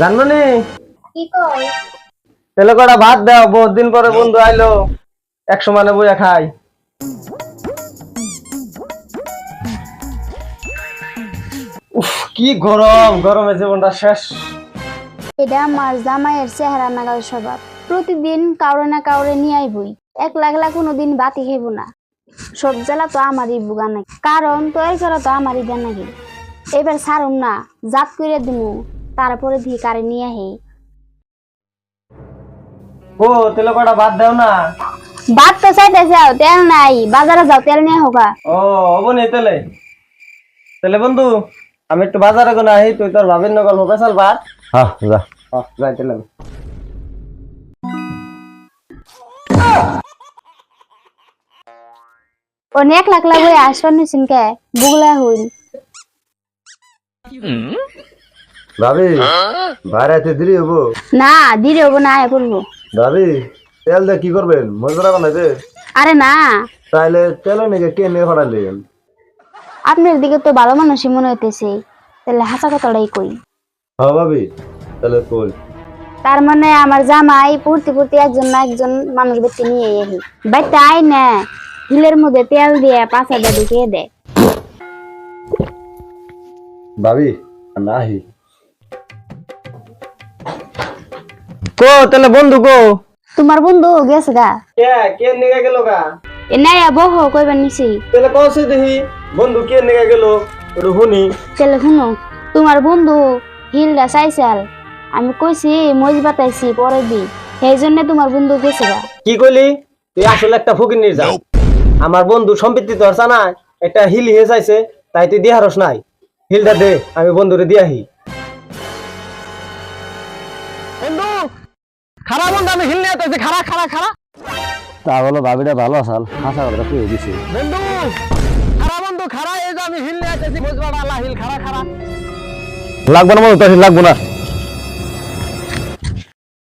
জানব নি? কি কই তেলে কটা ভাত দাও বহুত দিন পরে বন্ধু আইলো। একশো মানে বইয়া খাই। উফ কি গরম গরমে জীবনটা শেষ। এটা আমার জামাইয়ের চেহারা নাগাল স্বভাব। প্রতিদিন কাউরে না কাউরে নিয়ে আইবই। এক লাগলা কোনোদিন বাতি খাইব না। সব জ্বালা তো আমারই বুগা নাকি। কারণ তৈরি করা তো আমারই দেন নাকি এবার ছাড়ুন না জাত করে দিমু। তারপরে দিয়ে কারে নিয়ে আহি। ও তেলে কটা ভাত দাও না? ভাত তো চাইতে যাও তেল নাই। বাজারে যাও তেল নিয়ে হোকা ও হব নি তেলে? তেলে বন্ধু আমি একটু বাজারে কোনো আহি তুই তোর ভাবির নকল পেশাল ভাত হ্যাঁ যা। হ, যাই তেলে। অনেক লাখ লাখ হয়ে আসবার বুগলা হইল। ভাবি বাইরে দেরি হব। না দিলে হব না করব। ভাবি তেল দিয়ে কি করবেন? মজুরা বানাইবে আরে না। তাইলে তেল নাকি কে নিয়ে আপনার দিকে তো ভালো মানুষই মনে হইতেছে। তাহলে হাসা কথাটাই কই। হ্যাঁ ভাবি তাহলে কই? তার মানে আমার জামাই পূর্তি পূর্তি একজন না একজন মানুষ ব্যক্তি নিয়ে এহি ভাই তাই না হিলের মধ্যে তেল দিয়ে পাঁচাটা ঢুকিয়ে দেয় ভাবি নাহি কো তেলে বন্ধু কো তোমার বন্ধু গেছে গা? কে কে নিয়ে গেল গা? এ নাই বহ কইবার নিছি। তেলে কসে দেখি বন্ধু কে নিয়ে গেল? একটু তাহলে শুনো তোমার বন্ধু হিলটা চাইছাল। আমি কইছি মজ বাতাইছি পরে দি সেই জন্য তোমার বন্ধু গেছে গা। কি কইলি? তুই আসলে একটা ফকির নিয়ে যা আমার বন্ধু সম্পত্তি তোর জানা একটা হিল হয়ে যাইছে তাই তুই দিয়ে হারস নাই। হিলটা দে আমি বন্ধুরে দিয়ে খারাপ বন্ধু আমি হিল নিয়ে খারা খারা খারা তা বলো ভাবিটা ভালো আসাল হাসা কথা কি দিছে। বন্ধু খারা বন্ধু খারা এই যে আমি হিল নিয়ে বুঝবা আল্লাহ হিল খারা খারা লাগবো না মনে লাগবো না।